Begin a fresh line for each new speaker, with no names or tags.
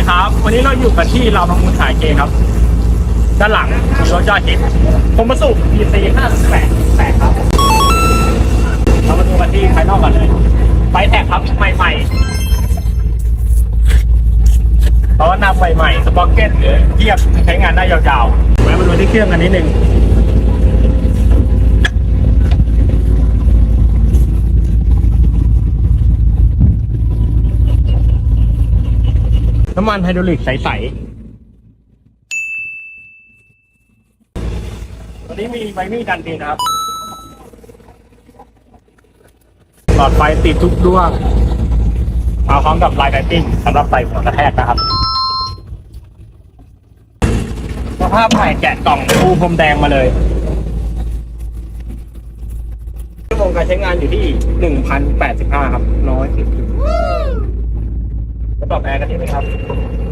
ดีครับ วันนี้เราอยู่กันที่เราบางมูลขายเกครับ ด้านหลังมีรถยอดฮิตผมมาสุ PC 58แตกครับ เรามาดูกันที่ภายนอกกันเลย ไฟแท็กครับใหม่ๆล้อหน้าใหม่ สป็อกเก็ตเทียบใช้งานได้ยาวๆแวะมาดูที่เครื่องกันนิดนึง น้ำมันไฮดรอลิกใสๆตัวนี้มีไวมี่กันดีนะครับ หลอดไฟติดทุกดวงมาพร้อมกับไลน์ไลติ้งสำหรับใส่หัวกระแทกนะครับ สภาพใหม่แกะกล่องปูพรมแดงมาเลยชั่วโมงการใช้งานอยู่ที่ 1,085 ครับ น้อยสุด ระบบแอร์กันดีไหมครับ